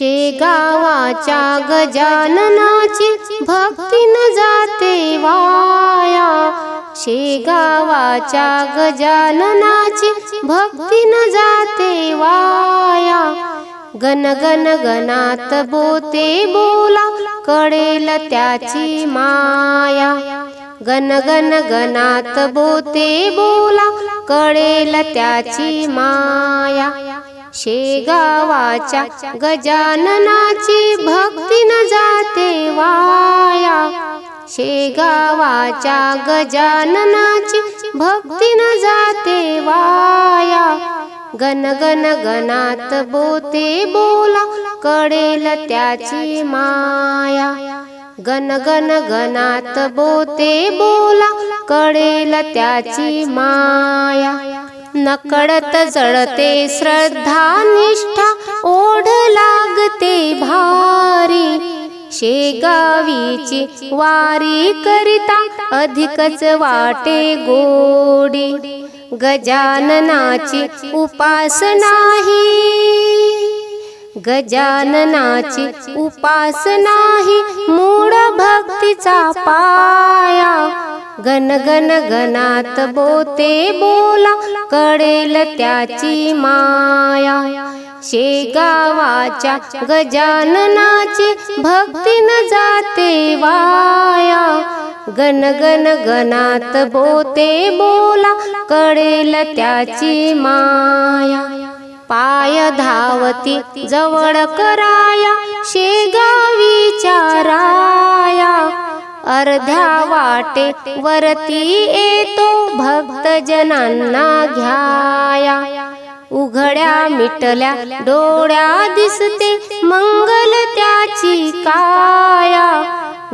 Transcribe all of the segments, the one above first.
शेगावाच्या गजाननाची भक्ती न जाते वाया. शेगावाच्या गजाननाची भक्ती न जाते वाया. गण गण गणात बोते बोला कळेल त्याची माया. गण गण गणात बोते बोला कळेल त्याची माया. शेगावाच्या गजाननाची भक्ती न जाते वाया. शेगावाच्या गजाननाची भक्ती न जाते वाया. गण गण गणात बोते बोला कडेल त्याची माया. गण गण गणात बोते बोला कडेल त्याची माया. नकळत जळते श्रद्धा निष्ठा ओढ लागते भारी. शेगावीची वारी करिता अधिकच वाटे गोडी. गजाननाची उपासनाही गजाननाची उपासनाही मूळ भक्तीचा पा गण गण गणात बोते बोला कळेल त्याची माया. शेगावाच्या गजाननाची भक्ती न जाते वाया. गण गण गणात बोते बोला कळेल त्याची माया. पाय धावती जवळ कराया शेगावी चारा अर्ध्या वाटे वरती येतो भक्तजनांना घ्याया. उघड्या मिटल्या डोळ्या दिसते मंगल त्याची काया.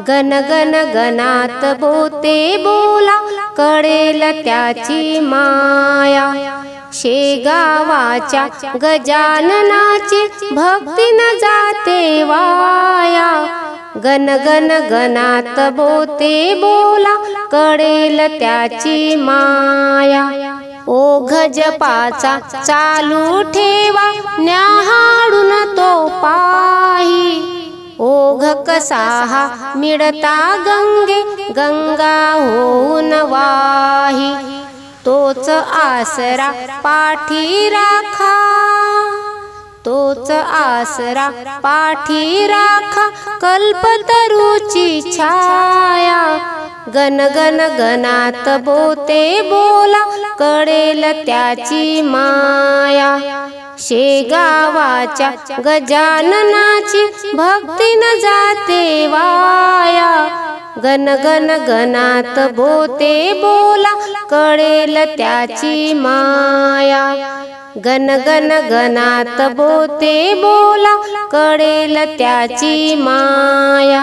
गण गण गणात बोते बोला कळेल त्याची माया. शेगावाच्या गजाननाचे भक्ती न जाते वा गन गन गणात बोते बोला कळेल त्याची माया. ओघ जपाचा चालू ठेवा न्याहाळून तो पाही. ओघ कसाहा मिळता गंगे गंगा होऊन वाही. तोच आसरा पाठी राखा. तोच आसरा पाठी राखा कल्पतरूची छाया. गण गण गणात बोते बोला कळेल त्याची माया. शेगावाच्या गजाननाची भक्ती न जाते वाया. गण गण गणात बोते बोला कळेल त्याची माया. गण गण गणात बोते बोला कळेल त्याची माया.